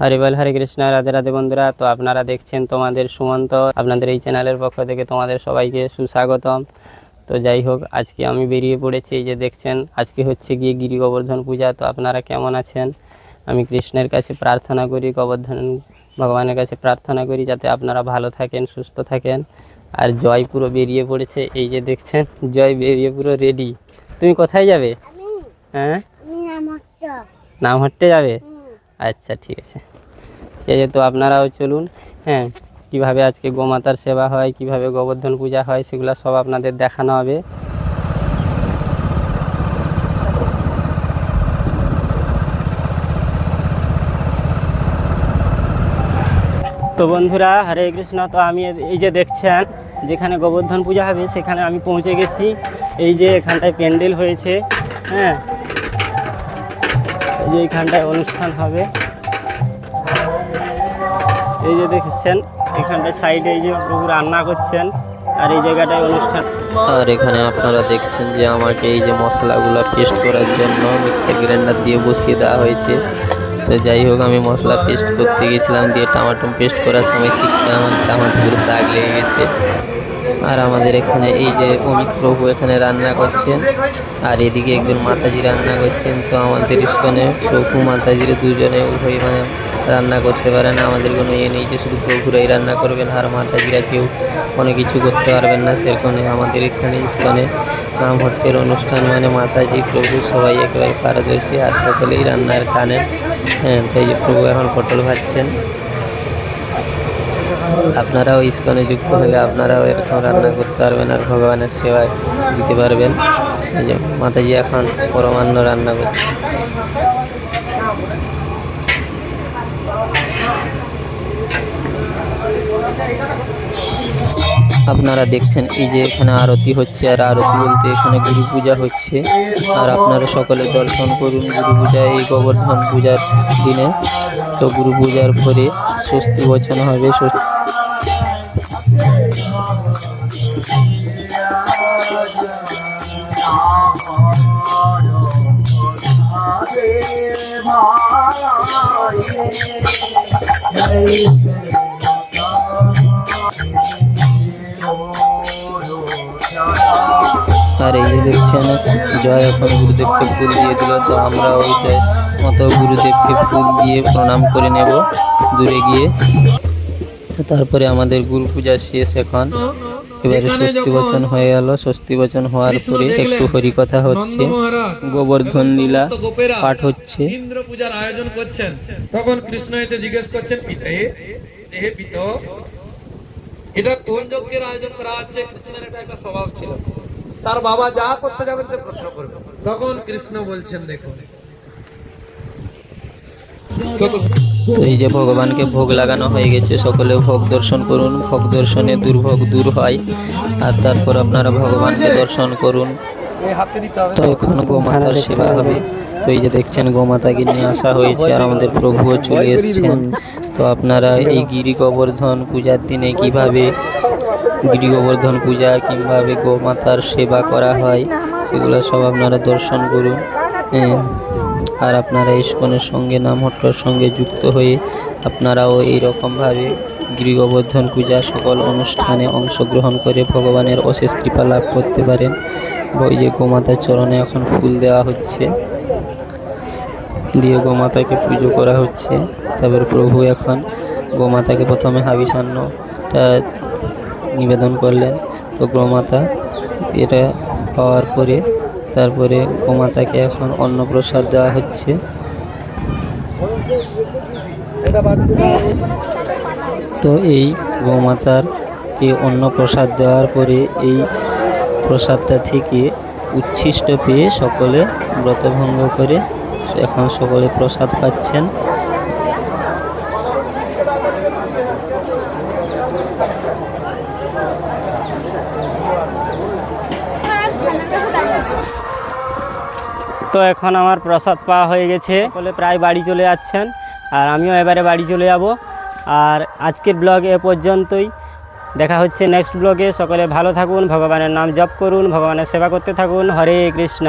হরে বল হরে কৃষ্ণ রাধে রাধে বন্ধুরা। তো আপনারা দেখছেন তোমাদের সুমন্ত আপনাদের এই চ্যানেলের পক্ষ থেকে তোমাদের সবাইকে সুস্বাগতম। তো যাই হোক আজকে আমি বেরিয়ে পড়েছি। এই যে দেখছেন আজকে হচ্ছে গিয়ে গিরি গোবর্ধন পূজা। তো আপনারা কেমন আছেন? আমি কৃষ্ণের কাছে প্রার্থনা করি গোবর্ধন ভগবানের কাছে প্রার্থনা করি যাতে আপনারা ভালো থাকেন সুস্থ থাকেন। আর জয় পুরো বেরিয়ে পড়েছে। এই যে দেখছেন জয় বেরিয়ে পুরো রেডি তুমি কোথায় যাবে? হ্যাঁ? আমি নাম হট্টে যাবে? আচ্ছা ঠিক আছে। ঠিক আছে, তো আপনারাও চলুন হ্যাঁ কীভাবে আজকে গোমাতার সেবা হয়, কীভাবে গোবর্ধন পূজা হয়, সেগুলো সব আপনাদের দেখানো হবে। তো বন্ধুরা, হরে কৃষ্ণ, তো আমি এই যে দেখছেন, যেখানে গোবর্ধন পূজা হবে, সেখানে আমি পৌঁছে গেছি। এই যে এখানটায় প্যান্ডেল হয়েছে হ্যাঁ যে এইখানটায় অনুষ্ঠান হবে। এই যে দেখছেন, এখানটায় সাইডে এই যে প্রভু রান্না করছেন, আর এই জায়গাটায় অনুষ্ঠান। আর এখানে আপনারা দেখছেন যে আমাকে এই যে মশলাগুলো পেস্ট করার জন্য মিক্সার গ্রাইন্ডার দিয়ে বসিয়ে দেওয়া হয়েছে। তো যাই হোক, আমি মশলা পেস্ট করতে গেছিলাম, দিয়ে টমাটো পেস্ট করার সময় চিকটা আমার আমার দাগ লেগে গেছে। আর আমাদের এখানে এই যে অমিত প্রভু এখানে রান্না করছেন, আর এদিকে একজন মাতাজি রান্না করছেন। তো আমাদের ইস্কনে প্রভু, মাতাজির দুজনে উভয় মানে রান্না করতে পারেন আমাদের কোনো ইয়ে নেই যে শুধু প্রভুরাই রান্না করবেন, আর মাতাজিরা কেউ কোনো কিছু করতে পারবেন না। সেরকম আমাদের এখানে ইস্কনে নাম অনুষ্ঠান মানে মাতাজি, প্রভু সবাই একেবারে পারদর্শী। আর সকলেই রান্নার জানেন হ্যাঁ তাই যে প্রভু এখন পটল ভাজছেন। আপনারাও ইস্কনে যুক্ত হলে আপনারাও এরকম রান্না করতে পারবেন আর ভগবানের সেবায় দিতে পারবেন। এই যে মাতাজি এখন পরমান্ন রান্না করছে। আপনারা দেখছেন এই যে এখানে আরতি হচ্ছে, আর আরতি বলতে এখানে গুরু পূজা হচ্ছে। আর আপনারা সকলে দর্শন করুন গুরু পূজা, এই গোবর্ধন পূজার দিনে। তো গুরু পূজার পরে স্বস্তি বচন হবে স্বস্তি আর এই যে দেখছেন, জয় এখন গুরুদেবকে ফুল দিয়ে দিল, তো আমরা ওই মতো গুরুদেবকে ফুল দিয়ে প্রণাম করে নেব দূরে গিয়ে। তারপরে আমাদের গুরু পূজা শেষ এখন। এবারে স্বস্তি বচন হয়ে গেল স্বস্তি বচন হওয়ার পরে একটু হরিকথা হচ্ছে। গোবর্ধন লীলা পাঠ হচ্ছে। ইন্দ্র পূজার আয়োজন করছেন। তখন কৃষ্ণ এসে জিজ্ঞেস করছেন পিতে হে পিত এটা কোন যজ্ঞের আয়োজন করা হচ্ছে? কৃষ্ণের এটা একটা স্বভাব ছিল। তার বাবা যা করতে যাবেন সে প্রশ্ন করবে। তখন কৃষ্ণ বলছেন দেখুন তো এই যে ভগবানকে ভোগ লাগানো হয়ে গেছে, সকলে ভোগ দর্শন করুন, ভোগ দর্শনে দুর্ভোগ দূর হয়। আর তারপর আপনারা ভগবানকে দর্শন করুন। তো এখন গোমাতার সেবা হবে। তো এই যে দেখছেন গোমাতাকে নিয়ে আসা হয়েছে আর আমাদের প্রভুও চলে এসেছেন। তো আপনারা এই গিরি গোবর্ধন পূজার দিনে কীভাবে গিরি গোবর্ধন পূজা কীভাবে গোমাতার সেবা করা হয়, সেগুলো সব আপনারা দর্শন করুন। হ্যাঁ। আর আপনারা ইস্কনের সঙ্গে, নামহট্টর সঙ্গে যুক্ত হয়ে আপনারাও এই রকমভাবে গিরি গোবর্ধন পূজা সকল অনুষ্ঠানে অংশগ্রহণ করে ভগবানের অশেষ কৃপা লাভ করতে পারেন। ওই যে গোমাতার চরণে এখন ফুল দেওয়া হচ্ছে। দিয়ে গোমাতাকে পুজো করা হচ্ছে। তারপর প্রভু এখন গোমাতাকে প্রথমে হাবিসান্নটা নিবেদন করলেন। তো গোমাতা এটা পাওয়ার পরে তারপরে গোমাতাকে এখন অন্নপ্রসাদ দেওয়া হচ্ছে। তো এই গোমাতার এই অন্নপ্রসাদ দেওয়ার পরে এই প্রসাদটা থেকে উচ্ছিষ্ট পেয়ে সকলে ব্রতভঙ্গ করে এখন সকলে প্রসাদ পাচ্ছেন। তো এখন আমার প্রসাদ পাওয়া হয়ে গেছে। বলে প্রায় বাড়ি চলে যাচ্ছেন, আর আমিও এবারে বাড়ি চলে যাব। আর আজকের ব্লগ এ পর্যন্তই। দেখা হচ্ছে নেক্সট ব্লগে। সকলে ভালো থাকুন, ভগবানের নাম জপ করুন, ভগবানের সেবা করতে থাকুন। হরে কৃষ্ণ।